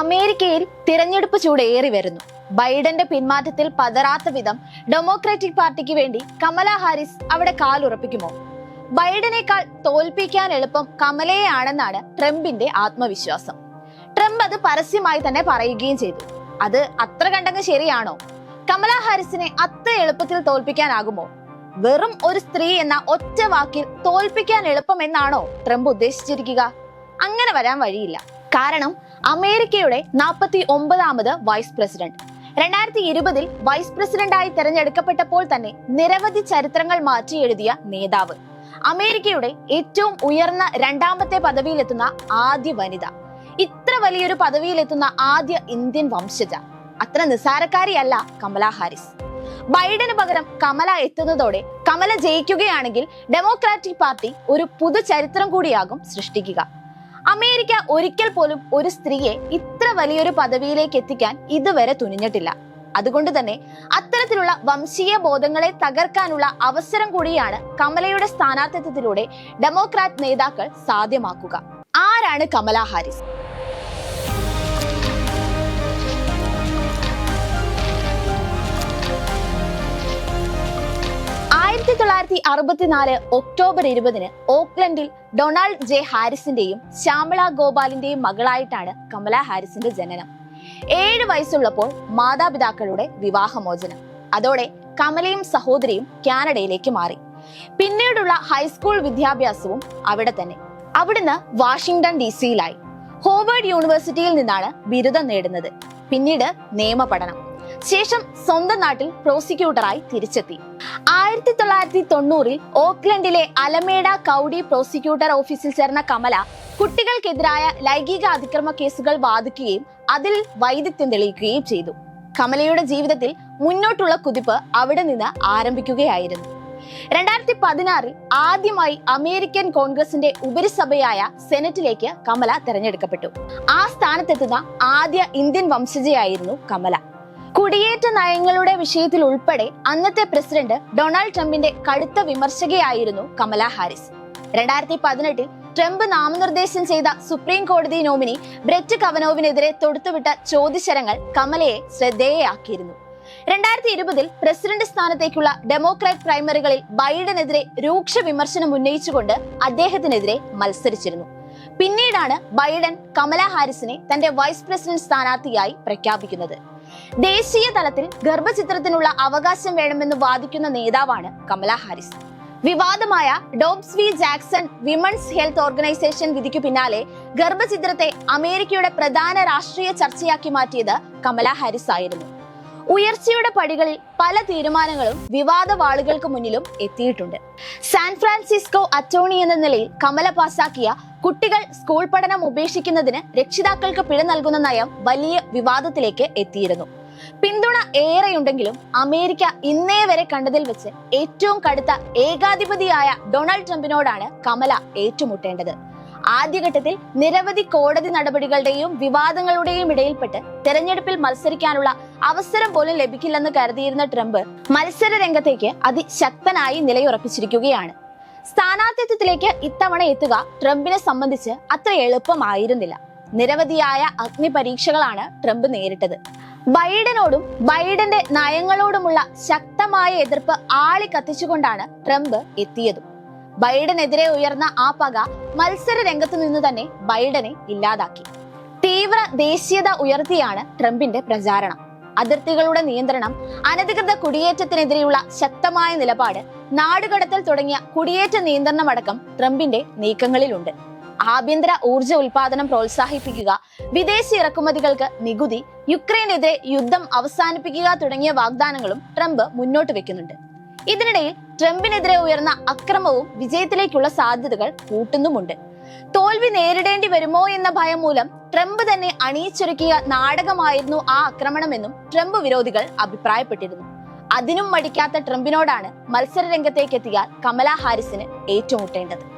അമേരിക്കയിൽ തിരഞ്ഞെടുപ്പ് ചൂടേറി വരുന്നു. ബൈഡന്റെ പിന്മാറ്റത്തിൽ പതരാത്ത വിധം ഡെമോക്രാറ്റിക് പാർട്ടിക്ക് വേണ്ടി കമല ഹാരിസ് അവിടെ കാലുറപ്പിക്കുമോ ബൈഡനേക്കാൾ തോൽപ്പിക്കാൻ എളുപ്പം കമലയെയാണെന്നാണ് ട്രംപിന്റെ ആത്മവിശ്വാസം. ട്രംപ് അത് പരസ്യമായി തന്നെ പറയുകയും ചെയ്തു. അത് അത്ര കണ്ടങ്ങ് ശരിയാണോ? കമല ഹാരിസിനെ അത്ര എളുപ്പത്തിൽ തോൽപ്പിക്കാനാകുമോ? വെറും ഒരു സ്ത്രീ എന്ന ഒറ്റ വാക്കിൽ തോൽപ്പിക്കാൻ എളുപ്പം എന്നാണോ ട്രംപ് ഉദ്ദേശിച്ചിരിക്കുക? അങ്ങനെ വരാൻ വഴിയില്ല. കാരണം അമേരിക്കയുടെ നാൽപ്പത്തി ഒമ്പതാമത് വൈസ് പ്രസിഡന്റ്. രണ്ടായിരത്തി ഇരുപതിൽ വൈസ് പ്രസിഡന്റായി തെരഞ്ഞെടുക്കപ്പെട്ടപ്പോൾ തന്നെ നിരവധി ചരിത്രങ്ങൾ മാറ്റി എഴുതിയ നേതാവ്. അമേരിക്കയുടെ ഏറ്റവും ഉയർന്ന രണ്ടാമത്തെ പദവിയിലെത്തുന്ന ആദ്യ വനിത. ഇത്ര വലിയൊരു പദവിയിലെത്തുന്ന ആദ്യ ഇന്ത്യൻ വംശജ. അത്ര നിസാരക്കാരിയല്ല കമല ഹാരിസ്. ബൈഡന് പകരം കമല എത്തുന്നതോടെ കമല ജയിക്കുകയാണെങ്കിൽ ഡെമോക്രാറ്റിക് പാർട്ടി ഒരു പുതു ചരിത്രം കൂടിയാകും സൃഷ്ടിക്കുക. അമേരിക്ക ഒരിക്കൽ പോലും ഒരു സ്ത്രീയെ ഇത്ര വലിയൊരു പദവിയിലേക്ക് എത്തിക്കാൻ ഇതുവരെ തുനിഞ്ഞിട്ടില്ല. അതുകൊണ്ട് തന്നെ അത്തരത്തിലുള്ള വംശീയ ബോധങ്ങളെ തകർക്കാനുള്ള അവസരം കൂടിയാണ് കമലയുടെ സ്ഥാനാർത്ഥിത്വത്തിലൂടെ ഡെമോക്രാറ്റ് നേതാക്കൾ സാധ്യമാക്കുക. ആരാണ് കമലാ ഹാരിസ്? ആയിരത്തി തൊള്ളായിരത്തി അറുപത്തിനാല് ഒക്ടോബർ ഇരുപതിന് ഓക്ലൻഡിൽ ഡൊണാൾഡ് ജെ ഹാരിസിന്റെയും ശ്യാമള ഗോപാലിന്റെയും മകളായിട്ടാണ് കമല ഹാരിസിന്റെ ജനനം. ഏഴ് വയസ്സുള്ളപ്പോൾ മാതാപിതാക്കളുടെ വിവാഹമോചനം. അതോടെ കമലയും സഹോദരിയും കാനഡയിലേക്ക് മാറി. പിന്നീടുള്ള ഹൈസ്കൂൾ വിദ്യാഭ്യാസവും അവിടെ തന്നെ. അവിടുന്ന് വാഷിംഗ്ടൺ ഡി സിയിലായി. ഹോവേർഡ് യൂണിവേഴ്സിറ്റിയിൽ നിന്നാണ് ബിരുദം നേടുന്നത്. പിന്നീട് നിയമപഠനം. ശേഷം സ്വന്തം നാട്ടിൽ പ്രോസിക്യൂട്ടറായി തിരിച്ചെത്തി. ആയിരത്തി തൊള്ളായിരത്തി തൊണ്ണൂറിൽ ഓക്ലൻഡിലെ അലമേഡ കൗഡി പ്രോസിക്യൂട്ടർ ഓഫീസിൽ ചേർന്ന കമല കുട്ടികൾക്കെതിരായ ലൈംഗിക അതിക്രമ കേസുകൾ വാദിക്കുകയും അതിൽ വൈദഗ്ധ്യം തെളിയിക്കുകയും ചെയ്തു. കമലയുടെ ജീവിതത്തിൽ മുന്നോട്ടുള്ള കുതിപ്പ് അവിടെ നിന്ന് ആരംഭിക്കുകയായിരുന്നു. രണ്ടായിരത്തി പതിനാറിൽ ആദ്യമായി അമേരിക്കൻ കോൺഗ്രസിന്റെ ഉപരിസഭയായ സെനറ്റിലേക്ക് കമല തെരഞ്ഞെടുക്കപ്പെട്ടു. ആ സ്ഥാനത്തെത്തുന്ന ആദ്യ ഇന്ത്യൻ വംശജയായിരുന്നു കമല. കുടിയേറ്റ നയങ്ങളുടെ വിഷയത്തിൽ ഉൾപ്പെടെ അന്നത്തെ പ്രസിഡന്റ് ഡൊണാൾഡ് ട്രംപിന്റെ കടുത്ത വിമർശകയായിരുന്നു കമല ഹാരിസ്. രണ്ടായിരത്തി പതിനെട്ടിൽ ട്രംപ് നാമനിർദ്ദേശം ചെയ്ത സുപ്രീം കോടതി നോമിനി ബ്രെറ്റ് കവനോവിനെതിരെ തൊടുത്തുവിട്ട ചോദ്യശരങ്ങൾ കമലയെ ശ്രദ്ധേയയാക്കിയിരുന്നു രണ്ടായിരത്തി ഇരുപതിൽ പ്രസിഡന്റ് സ്ഥാനത്തേക്കുള്ള ഡെമോക്രാറ്റ് പ്രൈമറികളിൽ ബൈഡനെതിരെ രൂക്ഷ വിമർശനം ഉന്നയിച്ചുകൊണ്ട് അദ്ദേഹത്തിനെതിരെ മത്സരിച്ചിരുന്നു. പിന്നീടാണ് ബൈഡൻ കമല ഹാരിസിനെ തന്റെ വൈസ് പ്രസിഡന്റ് സ്ഥാനാർത്ഥിയായി പ്രഖ്യാപിക്കുന്നത്. ദേശീയ തലത്തിൽ ഗർഭചിത്രത്തിനുള്ള അവകാശം വേണമെന്ന് വാദിക്കുന്ന നേതാവാണ് കമല ഹാരിസ്. വിവാദമായ Dobbs v Jackson women's health organisation വിധിക്കു പിന്നാലെ ഗർഭചിത്രത്തെ അമേരിക്കയുടെ പ്രധാന രാഷ്ട്രീയ ചർച്ചയാക്കി മാറ്റിയത് കമല ഹാരിസ് ആയിരുന്നു. ഉയർച്ചയുടെ പടികളിൽ പല തീരുമാനങ്ങളും വിവാദ വാളുകൾക്ക് മുന്നിലും എത്തിയിട്ടുണ്ട്. സാൻ ഫ്രാൻസിസ്കോ അറ്റോണി എന്ന നിലയിൽ കമല പാസാക്കിയ കുട്ടികൾ സ്കൂൾ പഠനം ഉപേക്ഷിക്കുന്നതിന് രക്ഷിതാക്കൾക്ക് പിഴ നൽകുന്ന നയം വലിയ വിവാദത്തിലേക്ക് എത്തിയിരുന്നു. പിന്തുണ ഏറെയുണ്ടെങ്കിലും അമേരിക്ക ഇന്നേ വരെ കണ്ടതിൽ വെച്ച് ഏറ്റവും കടുത്ത ഏകാധിപതിയായ ഡൊണാൾഡ് ട്രംപിനോടാണ് കമല ഏറ്റുമുട്ടേണ്ടത്. ആദ്യഘട്ടത്തിൽ നിരവധി കോടതി നടപടികളുടെയും വിവാദങ്ങളുടെയും ഇടയിൽപ്പെട്ട് തെരഞ്ഞെടുപ്പിൽ മത്സരിക്കാനുള്ള അവസരം പോലും ലഭിക്കില്ലെന്ന് കരുതിയിരുന്ന ട്രംപ് മത്സര രംഗത്തേക്ക് അതിശക്തനായി നിലയുറപ്പിച്ചിരിക്കുകയാണ്. സ്ഥാനാർത്ഥിത്വത്തിലേക്ക് ഇത്തവണ എത്തുക ട്രംപിനെ സംബന്ധിച്ച് അത്ര എളുപ്പമായിരുന്നില്ല. നിരവധിയായ അഗ്നി പരീക്ഷകളാണ് ട്രംപ് നേരിട്ടത്. ബൈഡനോടും ബൈഡന്റെ നയങ്ങളോടുമുള്ള ശക്തമായ എതിർപ്പ് ആളി കത്തിച്ചുകൊണ്ടാണ് ട്രംപ് എത്തിയതും. ബൈഡനെതിരെ ഉയർന്ന ആ പക മത്സര രംഗത്തു നിന്ന് തന്നെ ബൈഡനെ ഇല്ലാതാക്കി. തീവ്ര ദേശീയത ഉയർത്തിയാണ് ട്രംപിന്റെ പ്രചാരണം. അതിർത്തികളുടെ നിയന്ത്രണം അനധികൃത കുടിയേറ്റത്തിനെതിരെയുള്ള ശക്തമായ നിലപാട് നാടുകടത്തൽ തുടങ്ങിയ കുടിയേറ്റ നിയന്ത്രണമടക്കം ട്രംപിന്റെ നീക്കങ്ങളിലുണ്ട്. ആഭ്യന്തര ഊർജ ഉൽപാദനം പ്രോത്സാഹിപ്പിക്കുക വിദേശ ഇറക്കുമതികൾക്ക് നികുതി യുക്രൈനെതിരെ യുദ്ധം അവസാനിപ്പിക്കുക തുടങ്ങിയ വാഗ്ദാനങ്ങളും ട്രംപ് മുന്നോട്ട് വെക്കുന്നുണ്ട്. ഇതിനിടയിൽ ട്രംപിനെതിരെ ഉയർന്ന അക്രമവും വിജയത്തിലേക്കുള്ള സാധ്യതകൾ കൂട്ടുന്നുമുണ്ട്. തോൽവി നേരിടേണ്ടി വരുമോ എന്ന ഭയം മൂലം ട്രംപ് തന്നെ അണിയിച്ചൊരുക്കിയ നാടകമായിരുന്നു ആ ആക്രമണമെന്നും ട്രംപ് വിരോധികൾ അഭിപ്രായപ്പെട്ടിരുന്നു. അതിനും മടിക്കാത്ത ട്രംപിനോടാണ് മത്സര രംഗത്തേക്ക് എത്തിയാൽ കമല ഹാരിസിന് ഏറ്റുമുട്ടേണ്ടത്.